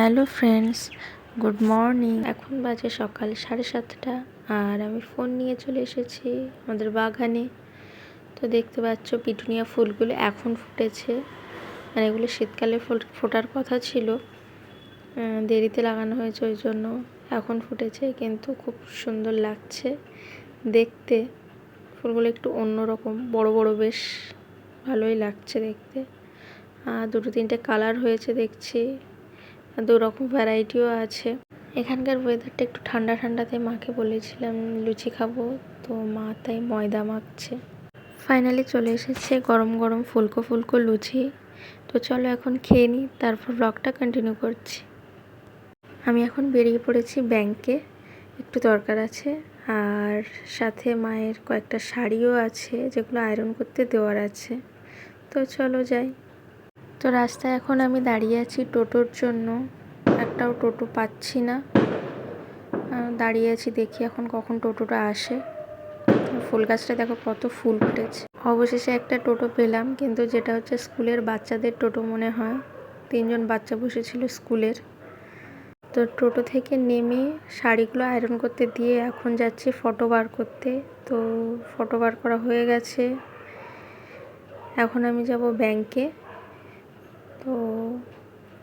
Hello friends, good morning. এখন বাজে সকাল সাড়ে সাতটা, আর আমি ফোন নিয়ে চলে এসেছি আমাদের বাগানে। তো দেখতে পাচ্ছ পিটুনিয়া ফুলগুলো এখন ফুটেছে, আর এগুলো শীতকালে ফোটার কথা ছিল। দেরিতে লাগানো হয়েছে ওই জন্য এখন ফুটেছে, কিন্তু খুব সুন্দর লাগছে দেখতে। ফুলগুলো একটু অন্যরকম, বড় বড় বেশ ভালোই লাগছে দেখতে। আর দুটো তিনটে কালার হয়েছে দেখছি। দু রকম ভ্যারাইটিও আছে। এখানকার ওয়েদারটা একটু ঠান্ডা ঠান্ডাতে মাকে বলেছিলাম লুচি খাব, তো মা তাই ময়দা মাখছে। ফাইনালি চলে এসেছে গরম গরম ফুলকো ফুলকো লুচি। তো চলো এখন খেয়ে নিই, তারপর ব্লগটা কন্টিনিউ করছি। আমি এখন বেরিয়ে পড়েছি ব্যাংকে একটু দরকার আছে। আর সাথে মায়ের কয়েকটা শাড়িও আছে, যেগুলো আয়রন করতে দেওয়ার আছে। তো চলো যাই। তো রাস্তায় এখন আমি দাঁড়িয়ে আছি টোটোর জন্য। একটাও টোটো পাচ্ছি না। দাঁড়িয়ে আছি, দেখি এখন কখন টোটোটা আসে। ফুল গাছটা দেখো কত ফুল ফুটেছে। অবশেষে একটা টোটো পেলাম, কিন্তু যেটা হচ্ছে স্কুলের বাচ্চাদের টোটো মনে হয়। তিনজন বাচ্চা বসেছিল স্কুলের। তো টোটো থেকে নেমে শাড়িগুলো আয়রন করতে দিয়ে এখন যাচ্ছি ফটো বার করতে। তো ফটো বার করা হয়ে গেছে। এখন আমি যাব ব্যাংকে। তো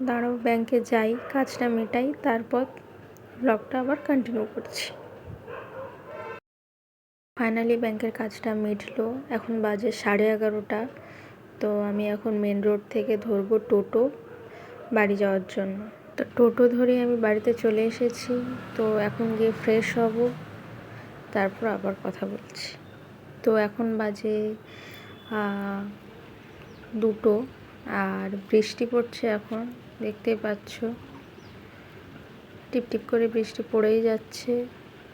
দাঁড়াও ব্যাংকে যাই, কাজটা মেটাই, তারপর ব্লগটা আবার কন্টিনিউ করছি। ফাইনালি ব্যাংকের কাজটা মিটলো। এখন বাজে সাড়ে এগারোটা। তো আমি এখন মেন রোড থেকে ধরবো টোটো বাড়ি যাওয়ার জন্য। তো টোটো ধরে আমি বাড়িতে চলে এসেছি। তো এখন গিয়ে ফ্রেশ হব। তারপর আবার কথা বলছি। তো এখন বাজে দুটো। আর বৃষ্টি পড়ছে এখন, দেখতেই পাচ্ছ। টিপ টিপ করে বৃষ্টি পড়েই যাচ্ছে।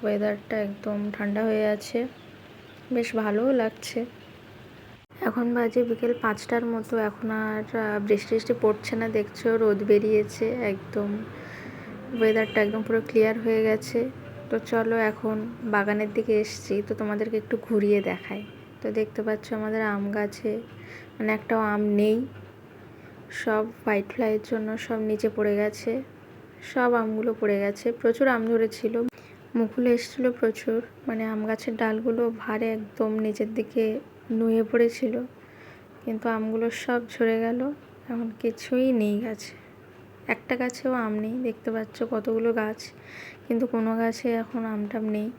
ওয়েদারটা একদম ঠান্ডা হয়ে আছে। বেশ ভালোও লাগছে। এখন বাজে বিকেল পাঁচটার মতো, এখন আর বৃষ্টি বৃষ্টি পড়ছে না, দেখছ, রোদ বেরিয়েছে, একদম ওয়েদারটা একদম পুরো ক্লিয়ার হয়ে গেছে। তো চলো এখন বাগানের দিকে এসছি, তো তোমাদেরকে একটু ঘুরিয়ে দেখাই। তো দেখতে পাচ্ছ আমাদের আম গাছে মানে একটাও আম নেই। সব হোয়াইট ফ্লাইয়ের জন্য সব নিচে পড়ে গেছে। সব আমগুলো পড়ে গেছে। প্রচুর আম ধরেছিল। মুকুল এসেছিল প্রচুর। মানে আম গাছের ডালগুলো ভারে একদম নিচের দিকে নুয়ে পড়েছিল। কিন্তু আমগুলো সব ঝরে গেল। এখন কিছুই নেই গাছে। একটা গাছেও আম নেই। দেখতে পাচ্ছ কতগুলো গাছ। কিন্তু কোনো গাছে এখন আমটাম নেই।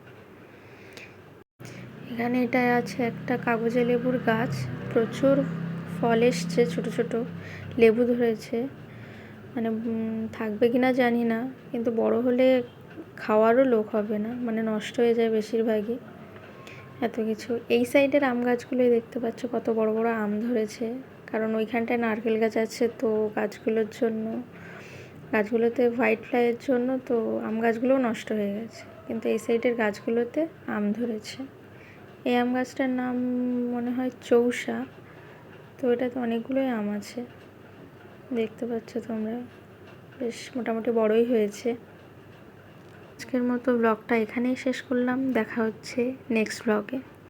এখানে এটা আছে একটা কাগজে লেবুর গাছ। প্রচুর ফল এসছে, ছোট ছোট লেবু ধরেছে। মানে থাকবে কি না জানি না, কিন্তু বড় হলে খাওয়ারও লোক হবে না মানে নষ্ট হয়ে যায় বেশিরভাগই। এত কিছু। এই সাইডের আম গাছগুলোই দেখতে পাচ্ছ, কত বড় বড় আম ধরেছে। কারণ ওইখানটায় নারকেল গাছ আছে তো গাছগুলোর জন্য। গাছগুলোতে হোয়াইট ফ্লাইয়ের জন্য তো আম গাছগুলোও নষ্ট হয়ে গেছে। কিন্তু এই সাইডের গাছগুলোতে আম ধরেছে। এই আম গাছটার নাম মনে হয় চৌসা। তো এটাতে অনেকগুলোই আম আছে। দেখতে পাচ্ছ তোমরা। বেশ মোটামুটি বড়ই হয়েছে। আজকের মতো ব্লগটা এখানেই শেষ করলাম। দেখা হচ্ছে নেক্সট ব্লগে